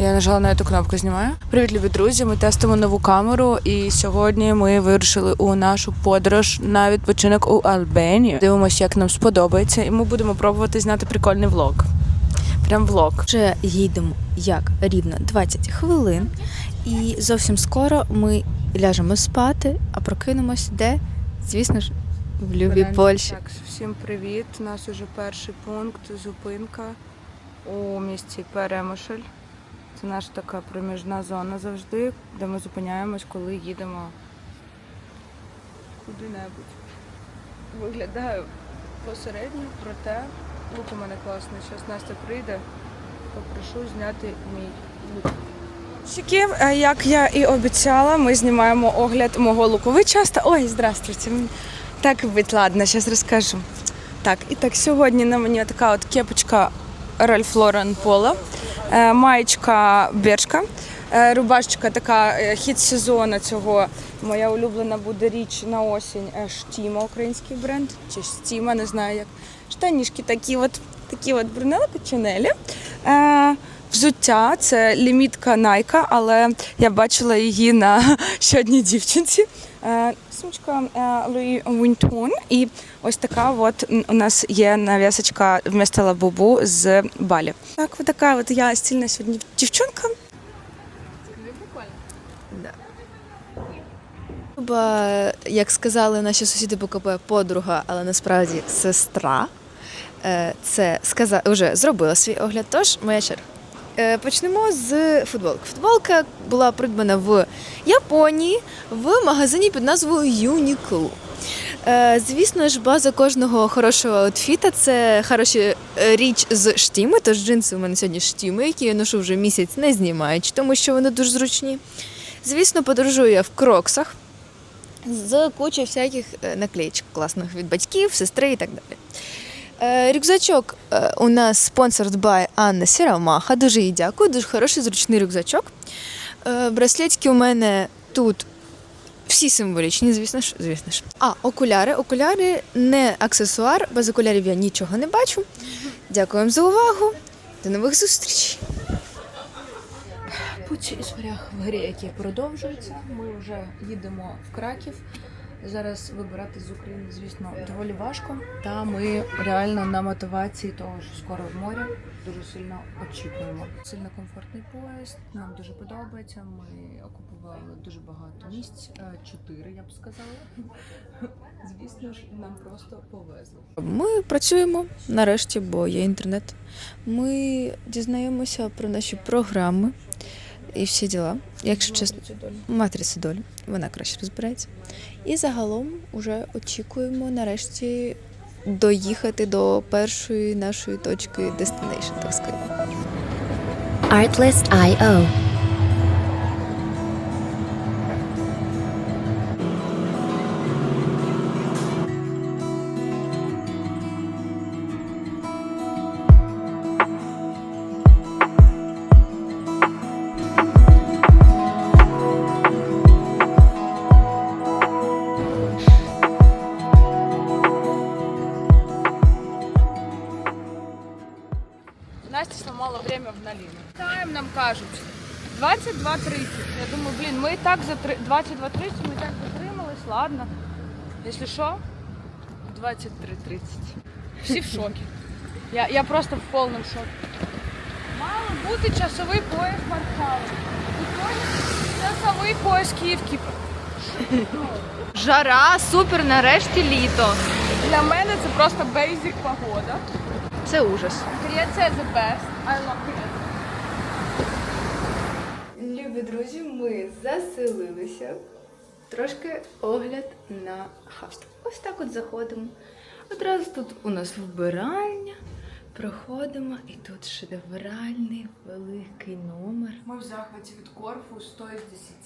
Я нажала на цю кнопку знімаю. Привіт, любі друзі! Ми тестимо нову камеру, і сьогодні ми вирушили у нашу подорож на відпочинок у Албанію. Дивимося, як нам сподобається, і ми будемо пробувати зняти прикольний влог. Прям влог. Вже їдемо як рівно 20 хвилин, і зовсім скоро ми ляжемо спати, а прокинемось де? Звісно ж, в любій Польщі. Так, всім привіт. У нас уже перший пункт, зупинка у місті Перемишль. Це наша така проміжна зона завжди, де ми зупиняємось, коли їдемо куди-небудь. Виглядаю посередньо, проте лук у мене класний. Зараз Настя прийде, попрошу зняти мій лук. Чики, е, як я і обіцяла, ми знімаємо огляд мого луку. Ви часто. Ой, здравствуйте. Так, будь ладно, зараз розкажу. Так, і так, сьогодні на мені така от кепочка Lauren Polo, е, маєчка Бершка, е, рубашечка така е, хід сезону цього. Моя улюблена буде річ на осінь е, Штіма, український бренд, чи Стіма, не знаю як. Штанішки такі от, такі от Брунелла Печенелі. Е, Взуття це лімітка Nike, але я бачила її на ще одній дівчинці. Е, Сумочка е, Louis Vuitton і ось така от у нас є нав'язочка вмісто лабубу з Балі. Так, от така от я стільна сьогодні дівчинка. Люба, як сказали наші сусіди по подруга, але насправді сестра. Е, Це сказа... вже зробила свій огляд. Тож моя черга. Е, Почнемо з футболки. Футболка була придбана в Японії в магазині під назвою Uniqlo. Е, Звісно ж, база кожного хорошого аутфіта це хороша е, річ з штіми. Тож джинси у мене сьогодні штіми, які я ношу вже місяць не знімаючи, тому що вони дуже зручні. Звісно, подорожую я в кроксах з кучою всяких наклеїчок класних від батьків, сестри і так далі. Е, Рюкзачок е, у нас sponsored by Анна Сірамаха. Дуже їй дякую, дуже хороший зручний рюкзачок. Е, Браслетки у мене тут всі символічні, звісно ж. Звісно ж. А, окуляри. Окуляри не аксесуар, без окулярів я нічого не бачу. Дякуємо за увагу. До нових зустрічей. Путь із варях в грі, які продовжуються. Ми вже їдемо в Краків. Зараз вибирати з України, звісно, доволі важко. Та ми реально на мотивації того, що скоро в морі дуже сильно очікуємо. Сильно комфортний поїзд. Нам дуже подобається. Ми окупували дуже багато місць. Е, Чотири, я б сказала. Звісно ж, нам просто повезло. Ми працюємо нарешті, бо є інтернет. Ми дізнаємося про наші програми і всі діла. Якщо чесно, матриці долі, вона краще розбирається. І загалом вже очікуємо нарешті доїхати до першої нашої точки destination, так сказати. Artlist.io. 22.30. Я думаю, блін, ми і так за три- 22.30, ми і так затримались, ладно. Якщо що, 23.30. Всі в шокі. Я, я просто в повному шокі. Мало бути часовий пояс Варшави. Часовий пояс Київ-Кіпр. Жара, супер, нарешті літо. Для мене це просто бейзик погода. Це ужас. Греція the best. I love Grecia. Любі друзі, ми заселилися. Трошки огляд на хавст. Ось так от заходимо. Одразу тут у нас вбиральня. Проходимо, і тут шедевральний великий номер. Ми в захваті від Корфу 100 з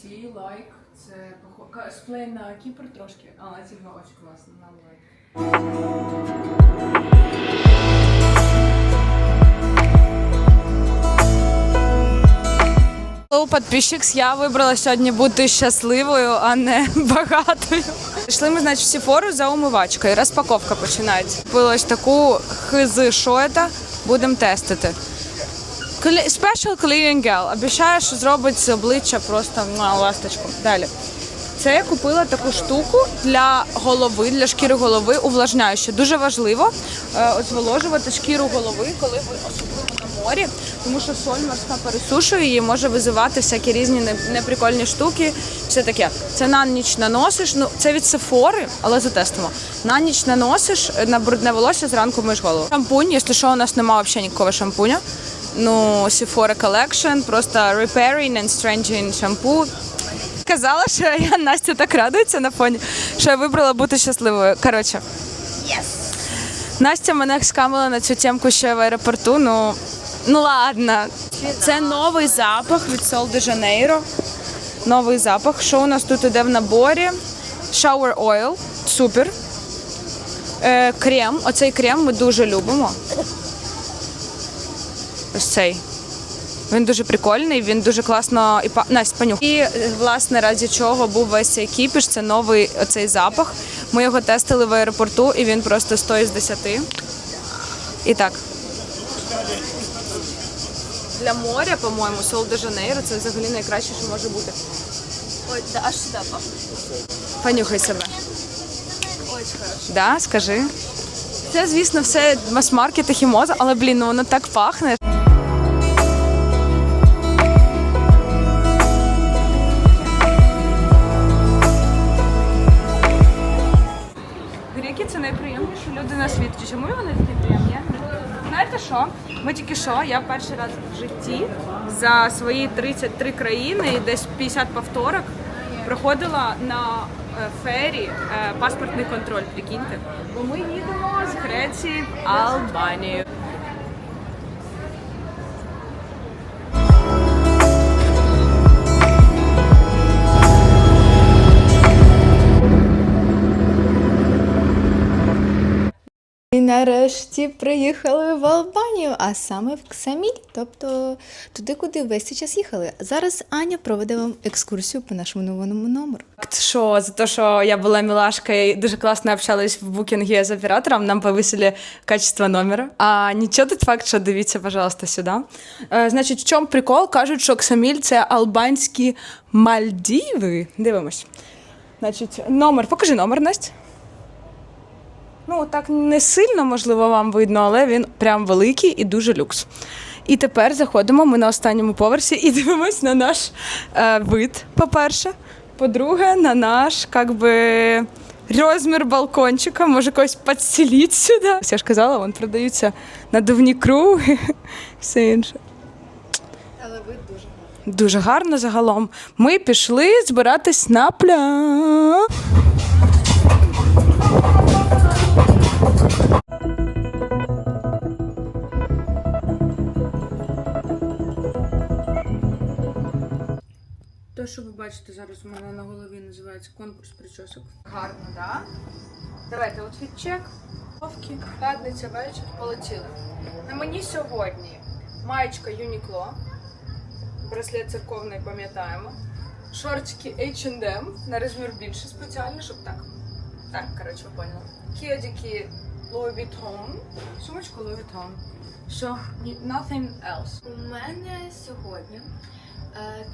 10, лайк. Це косплей на Кіпр трошки, але це дуже класно, нам лайк. Hello, підписчикс, я вибрала сьогодні бути щасливою, а не багатою. Пішли ми, значить, всі фору за умивачкою. Розпаковка починається. Купила ось таку хизи, що це, будемо тестити. Special Cleaning Gel. Обіцяє, що зробить обличчя просто муа, ласточку. Далі. Це я купила таку штуку для голови, для шкіри голови, увлажняюче. Дуже важливо е, зволожувати шкіру голови, коли ви особливо на морі, тому що соль морська пересушує її, може визивати всякі різні неприкольні штуки. Все таке. Це на ніч наносиш. Ну це від сефори, але затестимо. На ніч наносиш на брудне волосся, зранку миєш голову. Шампунь, якщо що, у нас немає взагалі ніякого шампуня. Ну, Sephora Collection, просто repairing and strengthening шампу. Казала, що я Настя так радується на фоні, що я вибрала бути щасливою. Коротше. Настя мене скамила на цю темку ще в аеропорту. Ну, ну ладно. Це новий запах від Sol de Janeiro. Новий запах. Що у нас тут іде в наборі? Shower oil. Супер. Е, крем. Оцей крем ми дуже любимо. Ось цей. Він дуже прикольний, він дуже класно і. Настя, панюх. І е, власне раді чого був весь цей кіпіш, це новий оцей запах. Ми його тестили в аеропорту, і він просто 100 із 10. І так. Для моря, по-моєму, Сол де Жанейро це взагалі найкраще, що може бути. Ой, да, аж сюди пахне. Понюхай себе. Очень хорошо. Да, скажи. Це, звісно, все мас-маркет і хімоза, але блін, ну воно так пахне. Греки це найприємніші люди на світі. Чому вони такі приємні? Знаєте що? Ми тільки що, я перший раз в житті за свої 33 країни і десь 50 повторок проходила на е, фері е, паспортний контроль, прикиньте. Бо ми їдемо з Греції в Албанію. Нарешті приїхали в Албанію, а саме в Ксаміль, тобто туди, куди весь цей час їхали. Зараз Аня проведе вам екскурсію по нашому новому номеру. Що за те, що я була милашка і дуже класно общалась в букінгі з оператором, нам повисили качество номера. А нічого тут факт, що дивіться, пожалуйста, сюди. Е, значить, в чому прикол? Кажуть, що Ксаміль це албанські Мальдіви. Дивимось. Значить, номер, покажи номер, Настя. Ну, так не сильно, можливо, вам видно, але він прям великий і дуже люкс. І тепер заходимо ми на останньому поверсі і дивимось на наш е, вид, по-перше. По-друге, на наш, как би, розмір балкончика. Може когось підселіть сюди. Я ж казала, вон продаються надувні круги, все інше. Але вид дуже гарний. Дуже гарно загалом. Ми пішли збиратись на пляж. Що ви бачите зараз у мене на голові, називається конкурс причосок. Гарно, так? Да? Давайте от чек. Вовки, п'ятниця вечір, полетіли. На мені сьогодні маєчка Юнікло. Браслет церковний пам'ятаємо. Шортики H&M на розмір більше спеціально, щоб так. Так, коротше, ви поняли. Кедики Louis Vuitton. Сумочку Louis Vuitton. Що? Nothing else. У мене сьогодні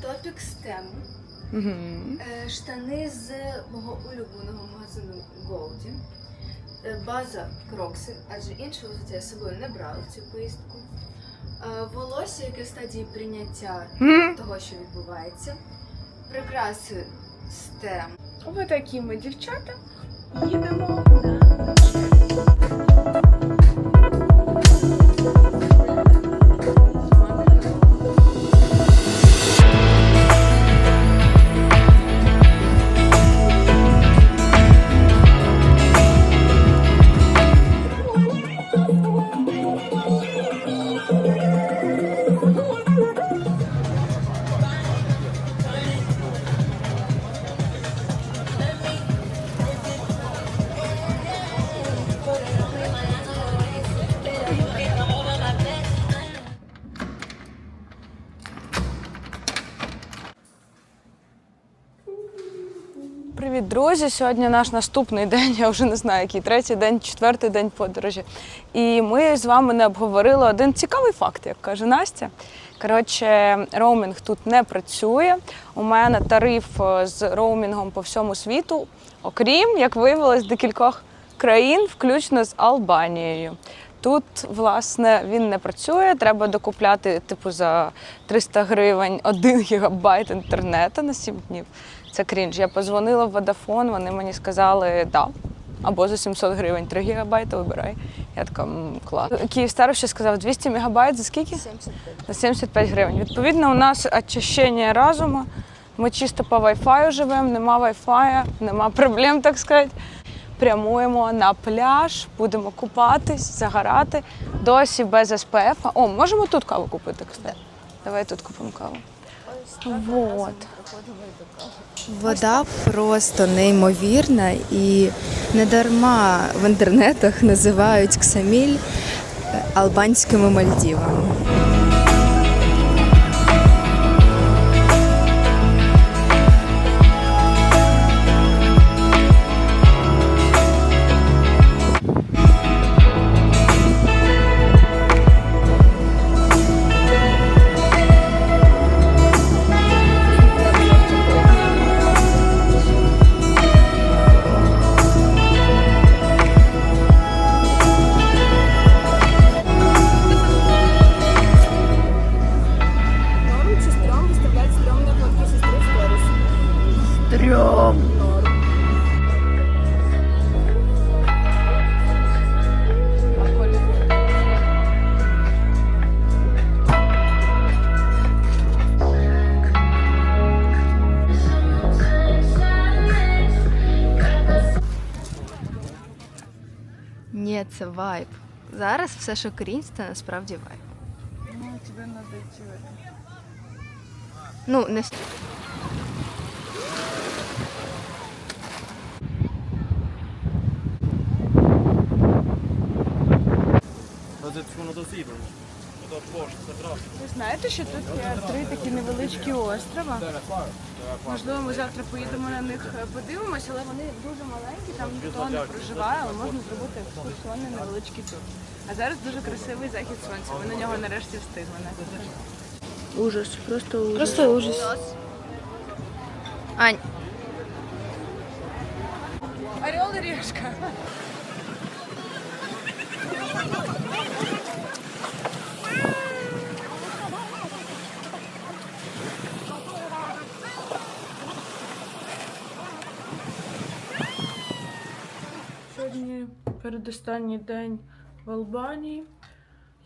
топік STEM, Угу. е, штани з мого улюбленого магазину Голді, е, база Крокси, адже іншого я з собою не брала в цю поїздку. Е, волосся, яке в стадії прийняття того, що відбувається. Прикраси STEM. Ви такі ми, дівчата. Їдемо на Друзі, сьогодні наш наступний день, я вже не знаю, який третій день, четвертий день подорожі. І ми з вами не обговорили один цікавий факт, як каже Настя. Коротше, роумінг тут не працює. У мене тариф е, з роумінгом по всьому світу, окрім, як виявилось, декількох країн, включно з Албанією. Тут, власне, він не працює. Треба докупляти, типу, за 300 гривень 1 гігабайт інтернету на 7 днів. Це крінж. Я позвонила в Vodafone, вони мені сказали да. Або за 700 гривень 3 гігабайти вибирай. Я така «М, клас. Київстар ще сказав 200 мегабайт за скільки? 75. За 75 гривень. Відповідно, у нас очищення разуму. Ми чисто по Wi-Fi живемо, нема Wi-Fi, нема проблем, так сказати. Прямуємо на пляж, будемо купатись, загорати. Досі без СПФ. О, можемо тут каву купити, кстати. Давай тут купимо каву. Вот. Вода просто неймовірна і недарма в інтернетах називають Ксаміль албанськими Мальдівами. Трьом. Ні, це вайб. Зараз все, що крінж, це насправді вайб. Ну, тебе надо чувати. Ну, не dat ras. Ви знаєте, що тут є три такі невеличкі острова? Можливо, ми завтра поїдемо на них е, подивимося, але вони дуже маленькі, там ніхто не проживає, але можна зробити екскурсіонний невеличкий тур. А зараз дуже красивий захід сонця. Ми на нього нарешті встигли. Ужас, просто ужас. Просто ужас. Ань, Орел і решка. Сьогодні передостанній день в Албанії.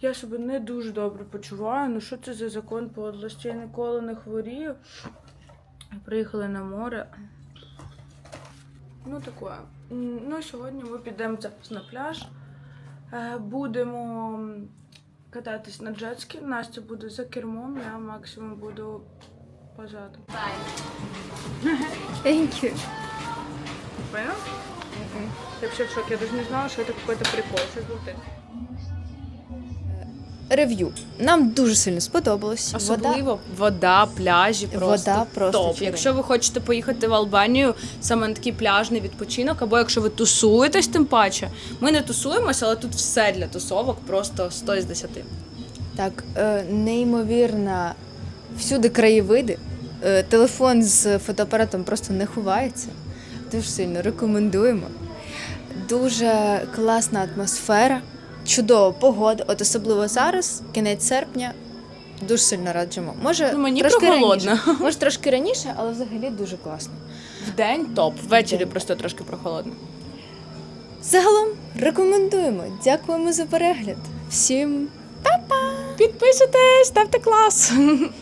Я себе не дуже добре почуваю. Ну що це за закон подлості? Я ніколи не хворію. Приїхали на море. Ну, таке. Ну, сьогодні ми підемо на пляж. Е, Будемо кататись на джетські. Настя буде за кермом, я максимум буду позаду. thank you. Понял? Я вообще в шоке. Я даже не знала, что это какой-то прикол. Сейчас будет. Рев'ю. Нам дуже сильно сподобалось. Вода Особливо вода, пляжі, просто, Вода просто топ. чудова. Якщо ви хочете поїхати в Албанію, саме на такий пляжний відпочинок, або якщо ви тусуєтесь, тим паче. Ми не тусуємося, але тут все для тусовок, просто 100 з 10. Так, е, неймовірна всюди краєвиди. Е, телефон з фотоапаратом просто не ховається. Дуже сильно рекомендуємо. Дуже класна атмосфера, чудова погода. От особливо зараз, кінець серпня. Дуже сильно раджимо. Може, Ну, мені трошки прохолодно. раніше. Може, трошки раніше, але взагалі дуже класно. В день топ, ввечері просто трошки прохолодно. Загалом рекомендуємо. Дякуємо за перегляд. Всім Підписуйтесь, ставте клас.